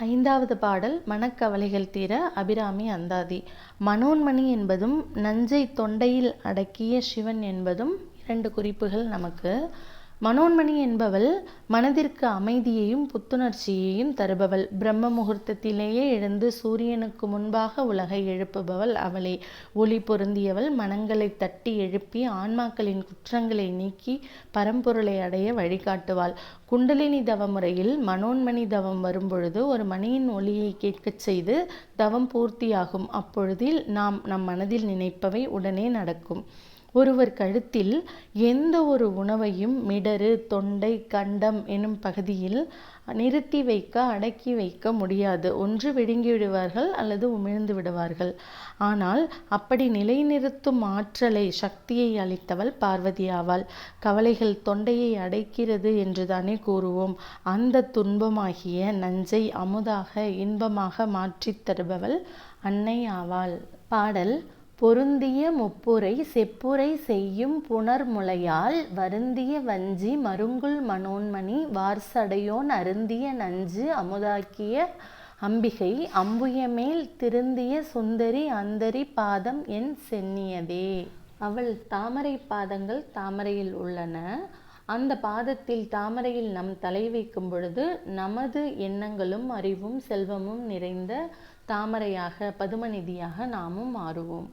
ஐந்தாவது பாடல் மனக்கவலைகள் தீர அபிராமி அந்தாதி. மனோன்மணி என்பதும் நஞ்சை தொண்டையில் அடக்கிய சிவன் என்பதும் இரண்டு குறிப்புகள் நமக்கு. மனோன்மணி என்பவள் மனதிற்கு அமைதியையும் புத்துணர்ச்சியையும் தருபவள். பிரம்ம முகூர்த்தத்திலேயே எழுந்து சூரியனுக்கு முன்பாக உலகை எழுப்புபவள் அவளே. ஒளி பொருந்தியவள் மனங்களை தட்டி எழுப்பி ஆன்மாக்களின் குற்றங்களை நீக்கி பரம்பொருளை அடைய வழிகாட்டுவாள். குண்டலினி தவ முறையில் மனோன்மணி தவம் வரும்பொழுது ஒரு மணியின் ஒளியை கேட்கச் செய்து தவம் பூர்த்தியாகும். அப்பொழுதில் நாம் நம் மனதில் நினைப்பவை உடனே நடக்கும். ஒருவர் கழுத்தில் எந்த ஒரு உணவையும் மிடறு தொண்டை கண்டம் எனும் பகுதியில் நிறுத்தி வைக்க அடக்கி வைக்க முடியாது. ஒன்று விழுங்கி விடுவார்கள் அல்லது உமிழ்ந்து விடுவார்கள். ஆனால் அப்படி நிலைநிறுத்தும் ஆற்றலை சக்தியை அளித்தவள் பார்வதி ஆவாள் கவலைகள் தொண்டையை அடைக்கிறது என்றுதானே கூறுவோம். அந்த துன்பமாகிய நஞ்சை அமுதாக இன்பமாக மாற்றித் தருபவள் அன்னை ஆவாள் பாடல் பொருந்திய முப்புரை செப்புரை செய்யும் புனர்முலையால் வருந்திய வஞ்சி மருங்குல் மனோன்மணி வார்சடையோன் அருந்திய நஞ்சு அமுதாக்கிய அம்பிகை அம்புயமேல் திருந்திய சுந்தரி அந்தரி பாதம் என் சென்னியதே. அவள் தாமரை பாதங்கள் தாமரையில் உள்ளன. அந்த பாதத்தில் தாமரையில் நம் தலை வைக்கும் பொழுது நமது எண்ணங்களும் அறிவும் செல்வமும் நிறைந்த தாமரையாக பதுமநிதியாக நாமும் மாறுவோம்.